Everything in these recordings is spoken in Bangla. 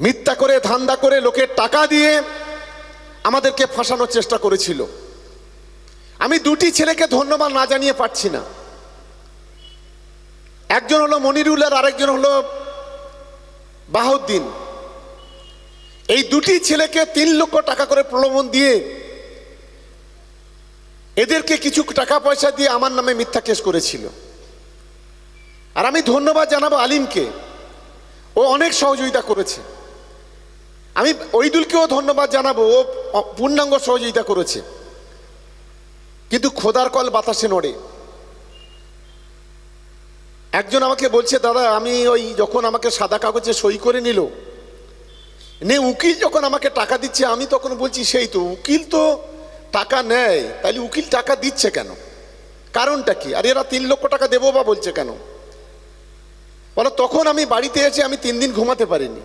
মিথ্যা করে, ধান্দা করে লোকের টাকা দিয়ে আমাদেরকে ফাঁসানোর চেষ্টা করেছিল। আমি দুটি ছেলেকে ধন্যবাদ না জানিয়ে পারছি না। একজন হলো মনিরুল আর আরেকজন হলো বাহাউদ্দিন। এই দুটি ছেলেকে তিন লক্ষ টাকা করে প্রলোভন দিয়ে এদেরকে কিছু টাকা পয়সা দিয়ে আমার নামে মিথ্যা কেস করেছিল। আর আমি ধন্যবাদ জানাব আলিমকে। ও অনেক সহযোগিতা করেছে। আমি ঐদুলকেও ধন্যবাদ জানাব, ও পূর্ণাঙ্গ সহযোগিতা করেছে। কিন্তু খোদার কল বাতাসে নড়ে। একজন আমাকে বলছে, দাদা, আমি ওই যখন আমাকে সাদা কাগজে সই করে নিল, নে উকিল যখন আমাকে টাকা দিচ্ছে, আমি তখন বলছি, সেই তো, উকিল তো টাকা নেয় তাহলে উকিল টাকা দিচ্ছে কেন? কারণটা কি? আর এরা তিন লক্ষ টাকা দেবো বা বলছে কেন? বলো, তখন আমি বাড়িতে এসে আমি তিন দিন ঘুমাতে পারিনি।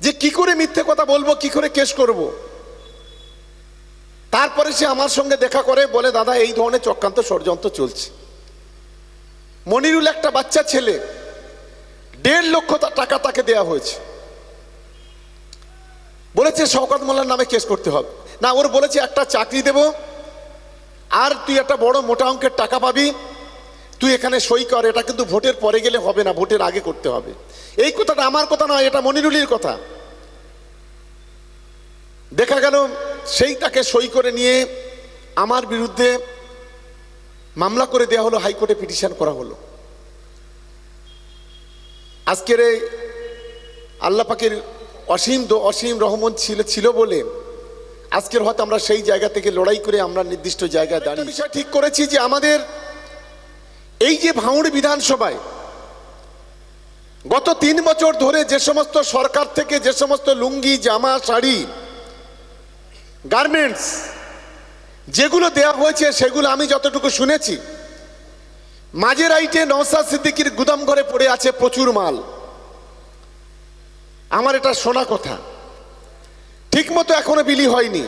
যে কি করে মিথ্যে কথা বলব, কি করে কেস করব। তারপরে সে আমার সঙ্গে দেখা করে, বলে, দাদা, এই ধরনের চক্রান্ত ষড়যন্ত্র চলছে। মনিরুল একটা বাচ্চা ছেলে, দেড় লক্ষ টাকা তাকে দেয়া হয়েছে। বলেছে, শওকত মোল্লার নামে কেস করতে হবে। না, ওর বলেছে, একটা চাকরি দেব, আর তুই একটা বড় মোটা অঙ্কের টাকা পাবি তুই এখানে সই কর এটা কিন্তু ভোটের পরে গেলে হবে না ভোটের আগে করতে হবে। এই কথাটা আমার কথা নয় এটা মনিরুলির কথা। দেখা গেল সেই তাকে সই করে নিয়ে আমার বিরুদ্ধে মামলা করে দেওয়া হলো হাইকোর্টে পিটিশন করা হলো। আজকের এই আল্লাহ পাকের অসীম দো- অসীম রহমত ছিল ছিল বলে আজকের হয়তো আমরা সেই জায়গা থেকে লড়াই করে আমরা নির্দিষ্ট জায়গায় দাঁড়িয়ে বিষয় ঠিক করেছি যে আমাদের এই যে ভাঙড় বিধানসভায় গত তিন বছর ধরে যে সমস্ত সরকার থেকে যে সমস্ত লুঙ্গি, জামা, শাড়ি গার্মেন্টস যেগুলো দেওয়া হয়েছে সেগুলো আমি যতটুকু শুনেছি, মাঝের আইটে নওসাদ সিদ্দিকির গুদাম ঘরে পড়ে আছে প্রচুর মাল। আমার এটা শোনা কথা। ঠিক মতো এখনও বিলি হয়নি।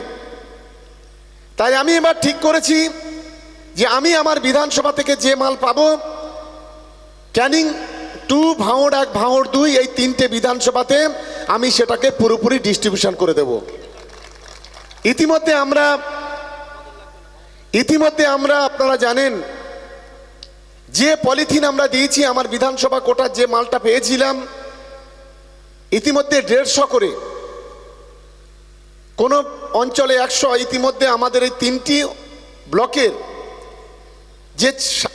তাই আমি এবার ঠিক করেছি যে আমি আমার বিধানসভা থেকে যে মাল পাবো, ক্যানিং টু ভাঁড় এক ভাঁড় দুই, এই তিনটে বিধানসভাতে আমি সেটাকে পুরোপুরি ডিস্ট্রিবিউশন করে দেব। ইতিমধ্যে আমরা ইতিমধ্যে আমরা আপনারা জানেন, যে পলিথিন আমরা দিয়েছি, আমার বিধানসভা কোটার যে মালটা পেয়েছিলাম, ইতিমধ্যে দেড়শো করে। কোন অঞ্চলে একশো, ইতিমধ্যে আমাদের এই তিনটি ব্লকের যে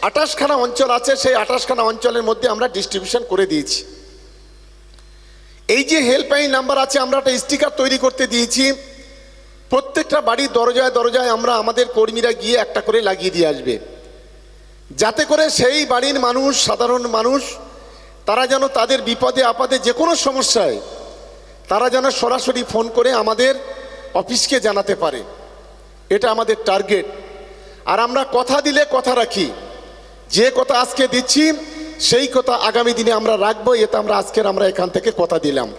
আঠাশখানা অঞ্চল আছে, সেই আঠাশখানা অঞ্চলের মধ্যে আমরা ডিস্ট্রিবিউশন করে দিয়েছি। এই যে হেল্পলাইন নাম্বার আছে, আমরা একটা স্টিকার তৈরি করতে দিয়েছি। প্রত্যেকটা বাড়ির দরজায় দরজায় আমরা আমাদের কর্মীরা গিয়ে একটা করে লাগিয়ে দিয়ে আসবে। যাতে করে সেই বাড়ির মানুষ, সাধারণ মানুষ, তারা যেন তাদের বিপদে, আপদে যে কোনো সমস্যায়, তারা যেন সরাসরি ফোন করে আমাদের অফিসকে জানাতে পারে। এটা আমাদের টার্গেট আর আমরা কথা দিলে কথা রাখি। যে কথা আজকে দিচ্ছি, সেই কথা আগামী দিনে আমরা রাখব এটা আমরা আজকের আমরা এখান থেকে কথা দিলাম।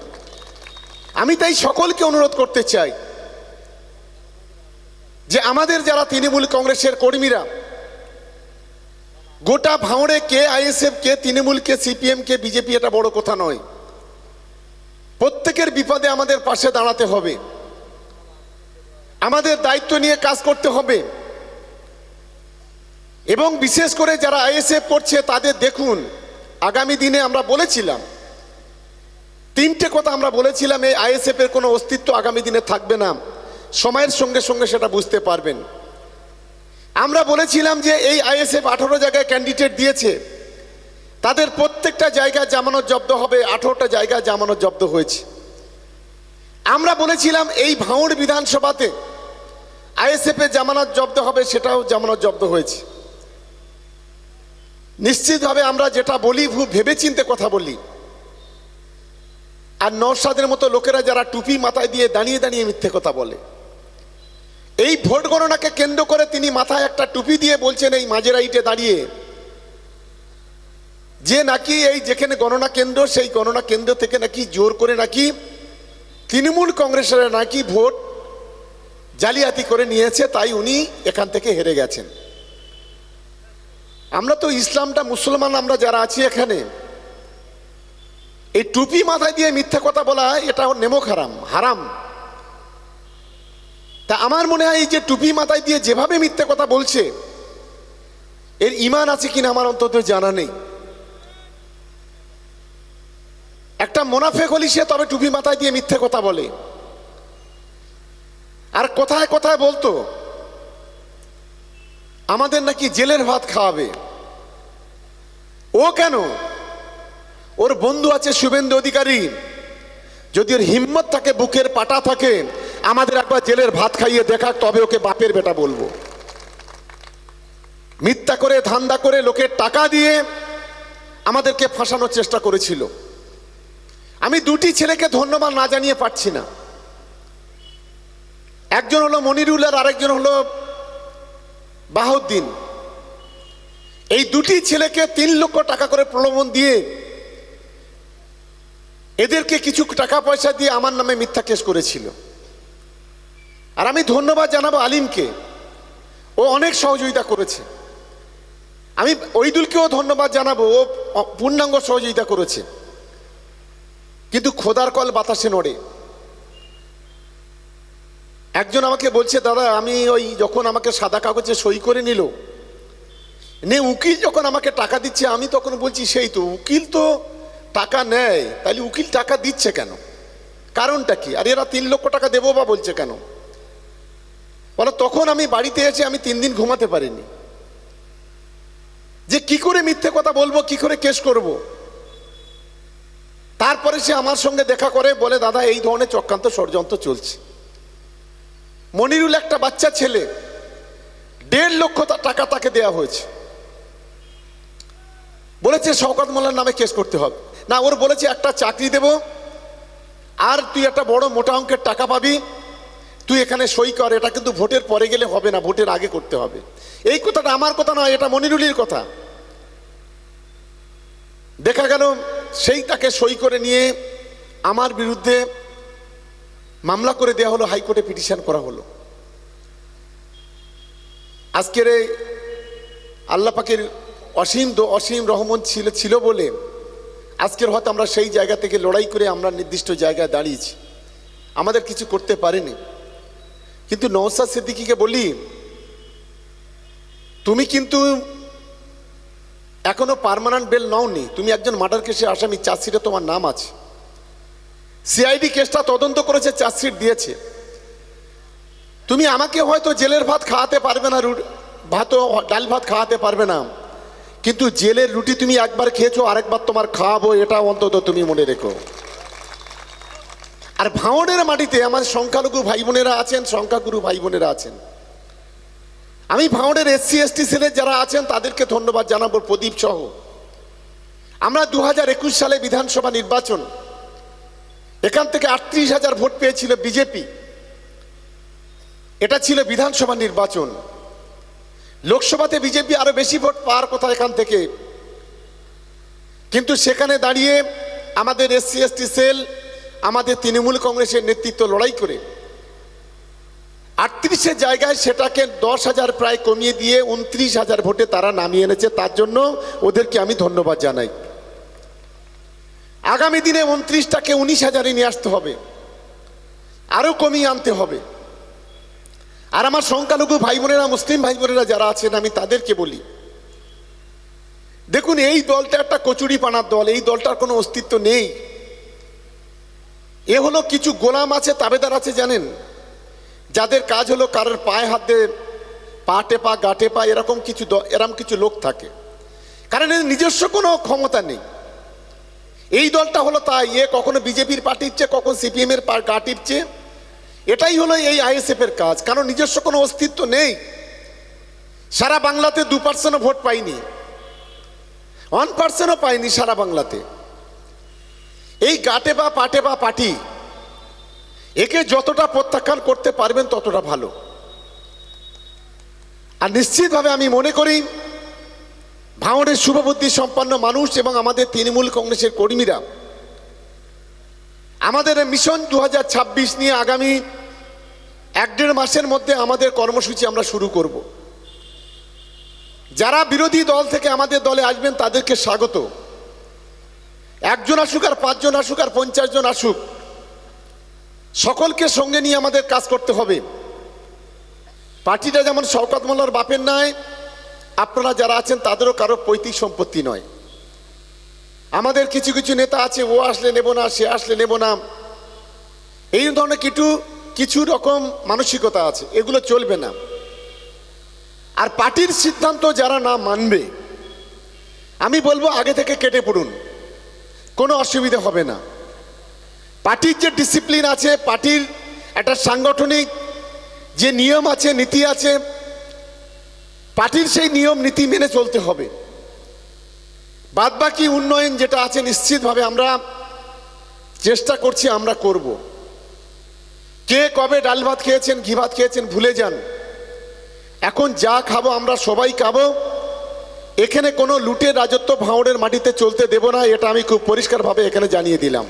আমি তাই সকলকে অনুরোধ করতে চাই যে আমাদের যারা তৃণমূল কংগ্রেসের কর্মীরা, গোটা ভাঁড়ে কে আইএসএফ, কে তৃণমূল, কে সিপিএম, কে বিজেপি, এটা বড় কথা নয়। প্রত্যেকের বিপদে আমাদের পাশে দাঁড়াতে হবে। আমাদের দায়িত্ব নিয়ে কাজ করতে হবে। এবং বিশেষ করে যারা আইএসএফ করছে, তাদের দেখুন, আগামী দিনে আমরা বলেছিলাম, তিনটে কথা আমরা বলেছিলাম, এই আইএসএফ এর কোনো অস্তিত্ব আগামী দিনে থাকবে না। সময়ের সঙ্গে সঙ্গে সেটা বুঝতে পারবেন। আমরা বলেছিলাম যে এই আইএসএফ আঠারো জায়গায় ক্যান্ডিডেট দিয়েছে। তাদের প্রত্যেকটা জায়গায় জামানত জব্দ হবে, আঠারোটা জায়গায় জামানত জব্দ হয়েছে। আমরা বলেছিলাম এই ভাঙড় বিধানসভাতে আইএসএফ এর জামানত জব্দ হবে, সেটাও জামানত জব্দ হয়েছে। নিশ্চিতভাবে আমরা যেটা বলি খুব ভেবেচিন্তে কথা বলি। আর নওশাদের মতো লোকেরা যারা টুপি মাথায় দিয়ে দাঁড়িয়ে দাঁড়িয়ে মিথ্যে কথা বলে। এই ভোট গণনাকে কেন্দ্র করে তিনি মাথায় একটা টুপি দিয়ে বলছেন এই মাঝেরাইটে দাঁড়িয়ে। যে নাকি এই যেখানে গণনা কেন্দ্র, সেই গণনা কেন্দ্র থেকে নাকি জোর করে নাকি তৃণমূল কংগ্রেসের নাকি ভোট জালিয়াতি করে নিয়েছে, তাই উনি এখান থেকে হেরে গেছেন। আমরা তো ইসলামটা মুসলমান, আমরা যারা আছি এখানে, এই টুপি মাথায় দিয়ে মিথ্যা কথা বলা এটা নেমক হারাম হারাম। তা আমার মনে হয় এই যে টুপি মাথায় দিয়ে যেভাবে মিথ্যা কথা বলছে, এর ইমান আছে কিনা আমার অন্তত জানা নেই। একটা মোনাফেক হলি সে তবে টুপি মাথায় দিয়ে মিথ্যে কথা বলে। আর কোথায় কোথায় বলতো আমাদের নাকি জেলের ভাত খাওয়াবে। ও কেন? ওর বন্ধু আছে শুভেন্দু অধিকারী। যদি ওর হিম্মত থাকে, বুকের পাটা থাকে, আমাদের একবার জেলের ভাত খাইয়ে দেখা, তবে ওকে বাপের বেটা বলব। মিথ্যা করে, ধান্দা করে লোকের টাকা দিয়ে আমাদেরকে ফাঁসানোর চেষ্টা করেছিল। আমি দুটি ছেলেকে ধন্যবাদ না জানিয়ে পারছি না। একজন হলো মনিরুল আর আরেকজন হলো বাহাউদ্দিন এই দুটি ছেলেকে তিন লক্ষ টাকা করে প্রলোভন দিয়ে এদেরকে কিছু টাকা পয়সা দিয়ে আমার নামে মিথ্যা কেস করেছিল। আর আমি ধন্যবাদ জানাব আলিমকে। ও অনেক সহযোগিতা করেছে। আমি ঐদুলকেও ধন্যবাদ জানাব, ও পূর্ণাঙ্গ সহযোগিতা করেছে। কিন্তু খোদার কল বাতাসে নড়ে। একজন আমাকে বলছে, দাদা, আমি ওই যখন আমাকে সাদা কাগজে সই করে নিল, নে উকিল যখন আমাকে টাকা দিচ্ছে, আমি তখন বলছি, সেই তো, উকিল তো টাকা নেয়, তাহলে উকিল টাকা দিচ্ছে কেন? কারণটা কি? আর এরা তিন লক্ষ টাকা দেবো বা বলছে কেন? বলো, তখন আমি বাড়িতে এসে আমি তিন দিন ঘুমাতে পারিনি। যে কি করে মিথ্যে কথা বলব, কি করে কেস করব। তারপরে সে আমার সঙ্গে দেখা করে, বলে, দাদা, এই ধরনের চক্রান্ত ষড়যন্ত্র চলছে। মনিরুল একটা বাচ্চা ছেলে, দেড় লক্ষ টাকা তাকে দেয়া হয়েছে। বলেছে, শওকত মোল্লার নামে কেস করতে হবে। না, ওর বলেছে, একটা চাকরি দেব, আর তুই একটা বড় মোটা অঙ্কের টাকা পাবি, তুই এখানে সই কর, এটা কিন্তু ভোটের পরে গেলে হবে না, ভোটের আগে করতে হবে। এই কথাটা আমার কথা নয়, এটা মনিরুলির কথা। দেখা গেল, সেই তাকে সই করে নিয়ে, আমার বিরুদ্ধে মামলা করে দেওয়া হলো, হাইকোর্টে পিটিশন করা হলো। আজকের এই আল্লাহ পাকের অসীম দো- অসীম রহমত ছিল ছিল বলে আজকের হয়তো আমরা সেই জায়গা থেকে লড়াই করে আমরা নির্দিষ্ট জায়গায় দাঁড়িয়েছি। আমাদের কিছু করতে পারেনি। কিন্তু নওসাদ সিদ্দিকিকে বলি, তুমি কিন্তু এখনও পার্মানেন্ট বেল নাওনি। তুমি একজন মার্ডার কেসে আসামি। চার্জশিটে তোমার নাম আছে। সিআইডি কেসটা তদন্ত করেছে, চার্জশিট দিয়েছে। তুমি আমাকে হয়তো জেলের ভাত খাওয়াতে পারবে না রু- ভাতও, ডাল ভাত খাওয়াতে পারবে না। কিন্তু জেলের রুটি তুমি একবার খেয়েছো, আরেকবার তোমার খাওয়াবো, এটা অন্তত তুমি মনে রেখো। আর ভাঙনের মাটিতে আমার সংখ্যালঘু ভাই বোনেরা আছেন, সংখ্যাগুরু ভাই বোনেরা আছেন। আমি ভাঙনের এসসি এসটি সেলের যারা আছেন, তাদেরকে ধন্যবাদ জানাব প্রদীপ সহ। আমরা দু হাজার একুশ সালে বিধানসভা নির্বাচন এখান থেকে আটত্রিশ হাজার ভোট পেয়েছিল বিজেপি। এটা ছিল বিধানসভা নির্বাচন। লোকসভাতে বিজেপি আরও বেশি ভোট পাওয়ার কথা এখান থেকে। কিন্তু সেখানে দাঁড়িয়ে আমাদের এসসি, এসটি সেল, আমাদের তৃণমূল কংগ্রেসের নেতৃত্ব লড়াই করে। আটত্রিশের জায়গায় সেটাকে দশ হাজার প্রায় কমিয়ে দিয়ে উনত্রিশ হাজার ভোটে তারা নামিয়ে এনেছে। তার জন্য ওদেরকে আমি ধন্যবাদ জানাই। আগামী দিনে উনত্রিশটাকে উনিশ হাজারে নিয়ে আসতে হবে। আরও কমিয়ে আনতে হবে। আর আমার সংখ্যালঘু ভাই বোনেরা মুসলিম ভাই বোনেরা যারা আছেন, আমি তাদেরকে বলি, দেখুন, এই দলটা একটা কচুরি পানার দল, এই দলটার কোনো অস্তিত্ব নেই। এ হলো কিছু গোলাম আছে, তাবেদার আছে, জানেন? যাদের কাজ হলো কারোর পায়ে হাত দিয়ে পা টেপা, গা টেপা, এরকম কিছু এরম কিছু লোক থাকে। কারণ এর নিজস্ব কোনো ক্ষমতা নেই। এই দলটা হলো তাই, এ কখনো বিজেপির পা টিপছে কখন সিপিএম এর গা টিপছে এটাই হলো এই আইএসএফ এর কাজ, কারণ নিজস্ব কোনো অস্তিত্ব নেই। সারা বাংলাতে দু পার্সেন্টও ভোট পাইনি। ওয়ান পার্সেন্টও পাইনি সারা বাংলাতে। এই গাটে বা পাটে বা পাটি, একে যতটা প্রত্যাখ্যান করতে পারবেন ততটা ভালো। আর নিশ্চিতভাবে আমি মনে করি ভাঙড়ের শুভবুদ্ধি সম্পন্ন মানুষ এবং আমাদের তৃণমূল কংগ্রেসের কর্মীরা। আমাদের মিশন দু হাজার ছাব্বিশ নিয়ে আগামী এক দেড় মাসের মধ্যে আমাদের কর্মসূচি আমরা শুরু করব। যারা বিরোধী দল থেকে আমাদের দলে আসবেন তাদেরকে স্বাগত। একজন আসুক আর পাঁচজন আসুক আর পঞ্চাশ জন আসুক, সকলকে সঙ্গে নিয়ে আমাদের কাজ করতে হবে। পার্টিটা যেমন শওকত মোল্লার বাপের নয় আপনারা যারা আছেন, তাদেরও কারও পৈতৃক সম্পত্তি নয়। আমাদের কিছু কিছু নেতা আছে, ও আসলে নেব না, সে আসলে নেব না। এই ধরনের কিছু কিছু রকম মানসিকতা আছে, এগুলো চলবে না। আর পার্টির সিদ্ধান্ত যারা না মানবে, আমি বলব আগে থেকে কেটে পড়ুন। কোনো অসুবিধা হবে না। পার্টির যে ডিসিপ্লিন আছে, পার্টির একটা সাংগঠনিক যে নিয়ম আছে, নীতি আছে পার্টির সেই নিয়ম, নীতি মেনে চলতে হবে। বাদবাকি উন্নয়ন যেটা আছে, নিশ্চিতভাবে আমরা চেষ্টা করছি, আমরা করব। কে কবে ডাল ভাত খেয়েছেন, ঘি ভাত খেয়েছেন, ভুলে যান। এখন যা খাব, আমরা সবাই খাব। এখানে কোনো লুটের রাজত্ব ভাঁড়ের মাটিতে চলতে দেব না, এটা আমি খুব পরিষ্কারভাবে এখানে জানিয়ে দিলাম।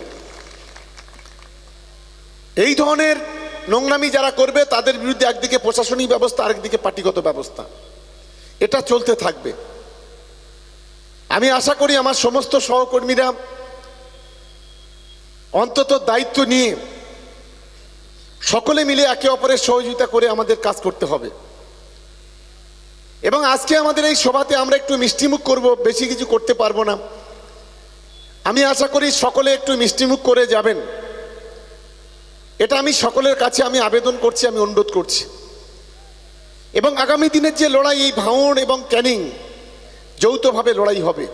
এই ধরনের নোংরামি যারা করবে, তাদের বিরুদ্ধে একদিকে প্রশাসনিক ব্যবস্থা, আরেকদিকে পার্টিগত ব্যবস্থা। এটা চলতে থাকবে। আমি আশা করি আমার সমস্ত সহকর্মীরা অন্তত দায়িত্ব নিয়ে সকলে মিলে একে অপরের সহযোগিতা করে আমাদের কাজ করতে হবে। এবং আজকে আমাদের এই সভাতে আমরা একটু মিষ্টিমুখ করব, বেশি কিছু করতে পারব না। আমি আশা করি সকলে একটু মিষ্টিমুখ করে যাবেন। এটা আমি সকলের কাছে আমি আবেদন করছি, আমি অনুরোধ করছি। এবং আগামী দিনের যে লড়াই, এই ভাঙন এবং ক্যানিং যৌথভাবে লড়াই হবে।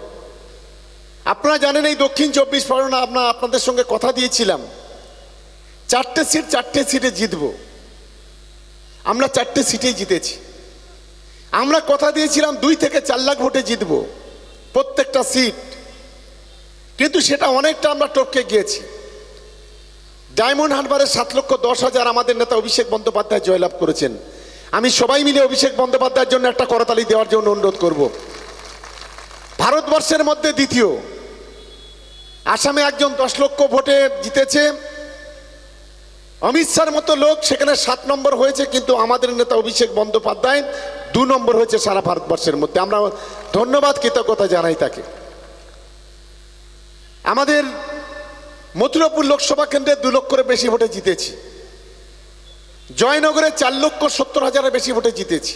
আপনারা জানেন এই দক্ষিণ চব্বিশ পরগনা আপনার আপনাদের সঙ্গে কথা দিয়েছিলাম। চারটে সিট, চারটে সিটে জিতব। আমরা চারটে সিটেই জিতেছি। আমরা কথা দিয়েছিলাম দুই থেকে চার লাখ ভোটে জিতব, প্রত্যেকটা সিট। কিন্তু সেটা অনেকটা আমরা টপকে গিয়েছি। ডায়মন্ড হারবারের সাত লক্ষ দশ হাজার আমাদের নেতা অভিষেক বন্দ্যোপাধ্যায় জয়লাভ করেছেন। আমি সবাই মিলে অভিষেক বন্দ্যোপাধ্যায়ের জন্য একটা করতালি দেওয়ার জন্য অনুরোধ করব। ভারতবর্ষের মধ্যে দ্বিতীয়। আসামে একজন দশ লক্ষ ভোটে জিতেছে। অমিত শাহর মতো লোক সেখানে সাত নম্বর হয়েছে, কিন্তু আমাদের নেতা অভিষেক বন্দ্যোপাধ্যায় দু নম্বর হয়েছে সারা ভারতবর্ষের মধ্যে। আমরা ধন্যবাদ, কৃতজ্ঞতা জানাই তাকে। আমাদের মথুরাপুর লোকসভা কেন্দ্রে দু লক্ষের বেশি ভোটে জিতেছি। জয়নগরে চার লক্ষ সত্তর হাজারের বেশি ভোটে জিতেছি।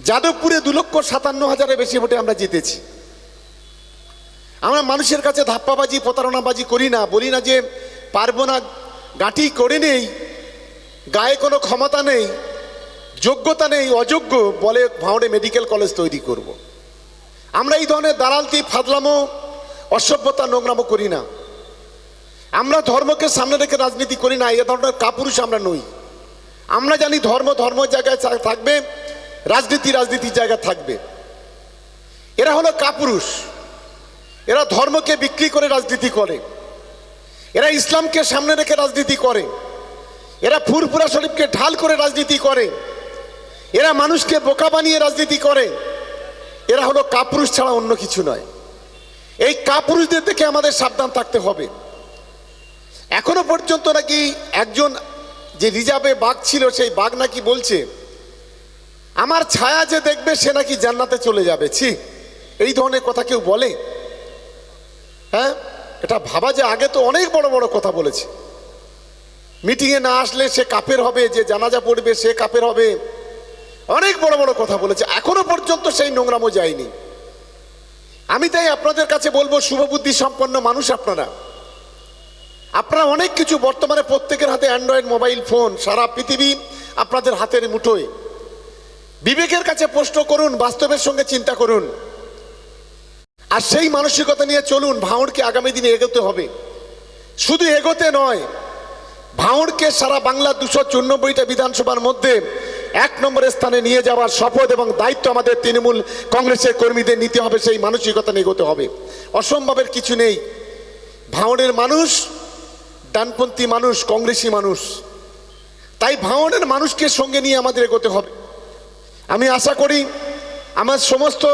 যাদবপুরে দু লক্ষ সাতান্ন হাজারের বেশি ভোটে আমরা জিতেছি। আমরা মানুষের কাছে ধাপ্পাবাজি, প্রতারণাবাজি করি না, বলি না যে পারব না গাঁটি করে নেই, গায়ে কোনো ক্ষমতা নেই, যোগ্যতা নেই, অযোগ্য বলে ভাঁড়ে মেডিকেল কলেজ তৈরি করব। আমরা এই ধরনের দালালতি ফাদলামো অসভ্যতা নোংরামো করি না। আমরা ধর্মকে সামনে রেখে রাজনীতি করি না, এ ধরনের কাপুরুষ আমরা নই। আমরা জানি ধর্ম ধর্ম জায়গায় থাকবে, রাজনীতি রাজনীতির জায়গায় থাকবে। এরা হলো কাপুরুষ। এরা ধর্মকে বিক্রি করে রাজনীতি করে। এরা ইসলামকে সামনে রেখে রাজনীতি করে। এরা ফুরফুরা শরীফকে ঢাল করে রাজনীতি করে। এরা মানুষকে বোকা বানিয়ে রাজনীতি করে। এরা হলো কাপুরুষ ছাড়া অন্য কিছু নয়। এই কাপুরুষদের থেকে আমাদের সাবধান থাকতে হবে। এখনও পর্যন্ত নাকি একজন যে রিজার্ভে বাঘ ছিল, সেই বাঘ নাকি বলছে, আমার ছায়া যে দেখবে, সে নাকি জান্নাতে চলে যাবে। ছি, এই ধরনের কথা কেউ বলে? হ্যাঁ এটা ভাবা যে আগে তো অনেক বড় বড় কথা বলেছে। মিটিংয়ে না আসলে সে কাপের হবে, যে জানাজা পড়বে, সে কাপের হবে। অনেক বড় বড় কথা বলেছে। এখনও পর্যন্ত সেই নোংরামো যায়নি। আমি তাই আপনাদের কাছে বলব, শুভবুদ্ধি সম্পন্ন মানুষ আপনারা। আপনারা অনেক কিছু বর্তমানে প্রত্যেকের হাতে অ্যান্ড্রয়েড মোবাইল ফোন, সারা পৃথিবী আপনাদের হাতের মুঠোয়। বিবেকের কাছে প্রশ্ন করুন, বাস্তবের সঙ্গে চিন্তা করুন। আর সেই মানসিকতা নিয়ে চলুন ভাঁড়কে আগামী দিনে এগোতে হবে। শুধু এগোতে নয় ভাঁড়কে সারা বাংলা দুশো চুরানব্বইটা বিধানসভার মধ্যে এক নম্বর স্থানে নিয়ে যাওয়ার শপথ এবং দায়িত্ব আমাদের তৃণমূল কংগ্রেসের কর্মীদের নিতে হবে, সেই মানসিকতা নিয়ে এগোতে হবে। অসম্ভবের কিছু নেই। ভাঁড়ের মানুষ ডানপন্থী মানুষ, কংগ্রেসি মানুষ। তাই ভাঁড়ের মানুষকে সঙ্গে নিয়ে আমাদের এগোতে হবে। আমি আশা করি আমার সমস্ত,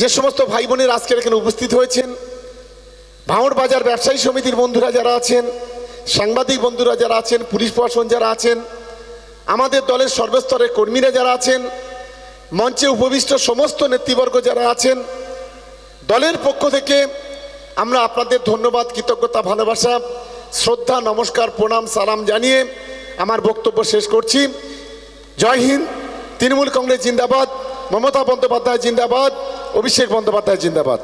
যে সমস্ত ভাই বোনের আজকের এখানে উপস্থিত হয়েছেন ভাঁড় বাজার ব্যবসায়ী সমিতির বন্ধুরা যারা আছেন, সাংবাদিক বন্ধুরা যারা আছেন, পুলিশ প্রশাসন যারা আছেন, আমাদের দলের সর্বস্তরের কর্মীরা যারা আছেন, মঞ্চে উপবিষ্ট সমস্ত নেতৃবর্গ যারা আছেন, দলের পক্ষ থেকে আমরা আপনাদের ধন্যবাদ, কৃতজ্ঞতা, ভালোবাসা শ্রদ্ধা, নমস্কার, প্রণাম, সালাম জানিয়ে আমার বক্তব্য শেষ করছি। জয় হিন্দ, তৃণমূল কংগ্রেস জিন্দাবাদ, মমতা বন্দ্যোপাধ্যায় জিন্দাবাদ, অভিষেক বন্দ্যোপাধ্যায় জিন্দাবাদ।